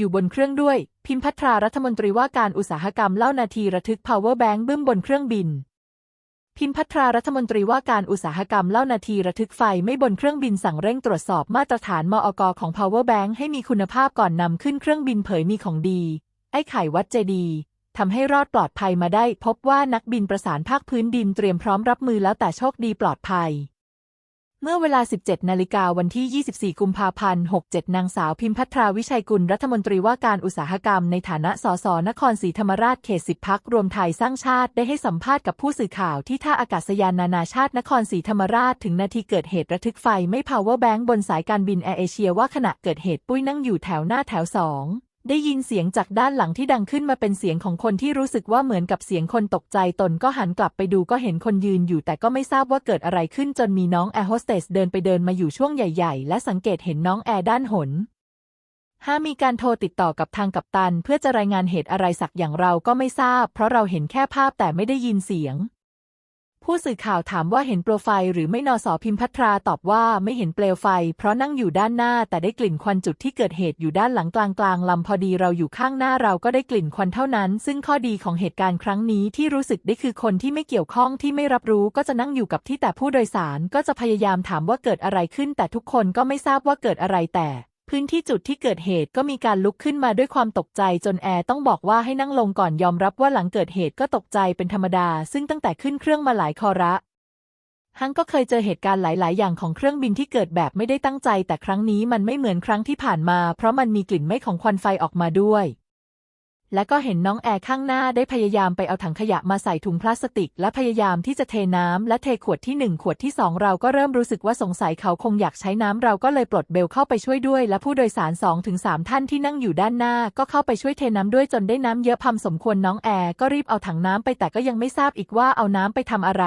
อยู่บนเครื่องด้วย พิมพัทรารัฐมนตรีว่าการอุตสาหกรรมเล่านาทีระทึก power bank บึ้มบนเครื่องบิน พิมพัทรารัฐมนตรีว่าการอุตสาหกรรมเล่านาทีระทึกไฟไม่บนเครื่องบินสั่งเร่งตรวจสอบมาตรฐานมอกของ power bank ให้มีคุณภาพก่อนนำขึ้นเครื่องบินเผยมีของดี ไอ้ไข่วัดเจดีทำให้รอดปลอดภัยมาได้ พบว่านักบินประสานภาคพื้นดินเตรียมพร้อมรับมือแล้วแต่โชคดีปลอดภัย เมื่อเวลา 17 นาฬิกาวันที่ 24 กุมภาพันธ์ 67 นางสาวพิมพัทราวิชัยกุลรัฐมนตรีว่าการอุตสาหกรรมในฐานะสสนครศรีธรรมราชเขต10พักรวมไทยสร้างชาติได้ให้สัมภาษณ์กับผู้สื่อข่าวที่ท่าอากาศยานนานาชาตินครศรีธรรมราชถึงนาทีเกิดเหตุระทึกไฟไม่ power bank บนสายการบินแอร์เอเชียว่าขณะเกิดเหตุปุ้ยนั่งอยู่แถวหน้าแถวสอง ได้ยินเสียงจากด้านหลังที่ดังขึ้นมาเป็นเสียงของคนที่รู้สึกว่าเหมือนกับเสียงคนตกใจตนก็หันกลับไปดูก็เห็นคนยืนอยู่แต่ก็ไม่ทราบว่าเกิดอะไรขึ้นจนมีน้องแอร์โฮสเตสเดินไปเดินมาอยู่ช่วงใหญ่ๆ และสังเกตเห็นน้องแอร์ด้านหนห้ามมีการโทรติดต่อกับทางกัปตัน เพื่อจะรายงานเหตุอะไรสักอย่างเราก็ไม่ทราบ เพราะเราเห็นแค่ภาพแต่ไม่ได้ยินเสียง ผู้สื่อข่าวถามว่าเห็นเปลวไฟหรือไม่นอสอพิมพัทราตอบว่าไม่เห็นเปลวไฟ เพราะนั่งอยู่ด้านหน้าแต่ได้กลิ่นควันจุดที่เกิดเหตุอยู่ด้านหลังกลางกลางลำพอดีเราอยู่ข้างหน้าเราก็ได้กลิ่นควันเท่านั้น ซึ่งข้อดีของเหตุการณ์ครั้งนี้ที่รู้สึกได้คือคนที่ไม่เกี่ยวข้องที่ไม่รับรู้ก็จะนั่งอยู่กับที่แต่ผู้โดยสารก็จะพยายามถามว่าเกิดอะไรขึ้น แต่ทุกคนก็ไม่ทราบว่าเกิดอะไรแต่ พื้นที่จุดที่เกิดเหตุก็มีการลุกขึ้นมาด้วยความตกใจจนแอร์ต้องบอกว่าให้นั่งลงก่อนยอมรับว่าหลังเกิดเหตุก็ตกใจเป็นธรรมดา ซึ่งตั้งแต่ขึ้นเครื่องมาหลายคอระฮังก็เคยเจอเหตุการณ์หลาย ๆ อย่างของเครื่องบินที่เกิดแบบไม่ได้ตั้งใจ แต่ครั้งนี้มันไม่เหมือนครั้งที่ผ่านมา เพราะมันมีกลิ่นไหม้ของควันไฟออกมาด้วย และก็เห็นน้องแอร์ข้างหน้าได้พยายามไปเอาถังขยะมาใส่ถุงพลาสติก และพยายามที่จะเทน้ำและเทขวดที่หนึ่งขวดที่สองเราก็เริ่มรู้สึกว่าสงสัยเขาคงอยากใช้น้ำเราก็เลยปลดเบลเข้าไปช่วยด้วย และผู้โดยสาร 2-3ถึงท่านที่นั่งอยู่ด้านหน้า ก็เข้าไปช่วยเทน้ำด้วยจนได้น้ำเยอะพอสมควรน้องแอร์ก็รีบเอาถังน้ำไปแต่ก็ยังไม่ทราบอีกว่าเอาน้ำไปทำอะไร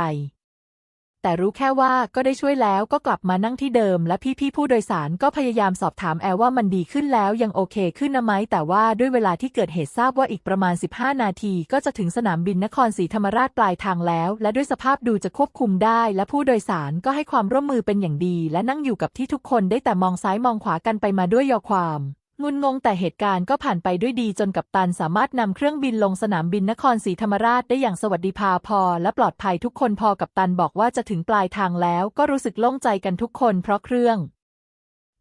แต่รู้แค่ว่าก็ได้ช่วยแล้วก็กลับมานั่งที่เดิม และพี่ๆผู้โดยสารก็พยายามสอบถามแอร์ว่ามันดีขึ้นแล้วยังโอเคขึ้นนะไหมแต่ว่าด้วยเวลาที่เกิดเหตุทราบว่าอีกประมาณ 15 นาทีก็จะถึงสนามบินนครศรีธรรมราชปลายทางแล้ว และด้วยสภาพดูจะควบคุมได้ และผู้โดยสารก็ให้ความร่วมมือเป็นอย่างดี และนั่งอยู่กับที่ทุกคนได้แต่มองซ้ายมองขวากันไปมาด้วยยอความ งุนงงแต่เหตุการณ์ก็ผ่านไปด้วยดีจนกัปตันสามารถนำเครื่องบินลงสนามบินนครศรีธรรมราชได้อย่างสวัสดิภาพอ และปลอดภัยทุกคนพอกัปตันบอกว่าจะถึงปลายทางแล้ว ก็รู้สึกโล่งใจกันทุกคนเพราะเครื่อง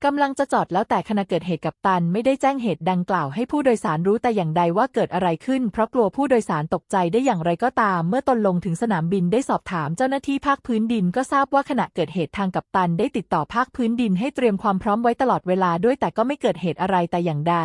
กำลังจะจอดแล้วแต่ขณะเกิดเหตุกับตันไม่ได้แจ้งเหตุดังกล่าวให้ผู้โดยสารรู้แต่อย่างใดว่าเกิดอะไรขึ้น เพราะกลัวผู้โดยสารตกใจได้อย่างไรก็ตาม เมื่อตนลงถึงสนามบินได้สอบถามเจ้าหน้าที่ภาคพื้นดินก็ทราบว่าขณะเกิดเหตุทางกับตันได้ติดต่อภาคพื้นดินให้เตรียมความพร้อมไว้ตลอดเวลาด้วยแต่ก็ไม่เกิดเหตุอะไรแต่อย่างใด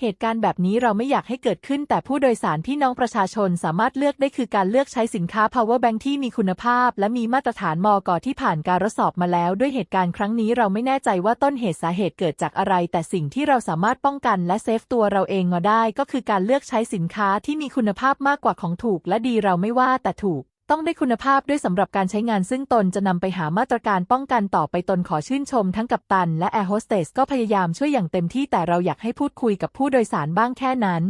เหตุการณ์แบบนี้เราไม่อยากให้เกิดขึ้น แต่ผู้โดยสารพี่น้องประชาชนสามารถเลือกได้คือการเลือกใช้สินค้า power bank ที่มีคุณภาพ และมีมาตรฐานมอกที่ผ่านการทดสอบมาแล้ว ด้วยเหตุการณ์ครั้งนี้เราไม่แน่ใจว่าต้นเหตุสาเหตุเกิดจากอะไร แต่สิ่งที่เราสามารถป้องกันและเซฟตัวเราเองมาได้ ก็คือการเลือกใช้สินค้าที่มีคุณภาพมากกว่าของถูก และดีเราไม่ว่าแต่ถูก ต้องได้คุณภาพด้วยสำหรับการใช้งานซึ่งตนจะนำไปหามาตรการป้องกันต่อไปตนขอชื่นชมทั้งกัปตัน และแอร์โฮสเตสก็พยายามช่วยอย่างเต็มที่แต่เราอยากให้พูดคุยกับผู้โดยสารบ้างแค่นั้น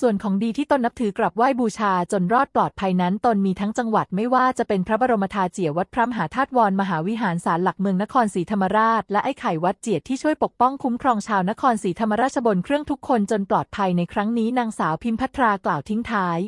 ส่วนของดีที่ตนนับถือกราบไหว้บูชาจนรอดปลอดภัยนั้น ตนมีทั้งจังหวัดไม่ว่าจะเป็นพระบรมธาเจียวัดพระมหาธาตุวรมหาวิหารศาลหลักเมืองนครศรีธรรมราช และไอ้ไข่วัดเจียดที่ช่วยปกป้องคุ้มครองชาวนครศรีธรรมราชบนเครื่องทุกคนจนปลอดภัยในครั้งนี้นางสาวพิมพัทรากล่าวทิ้งท้าย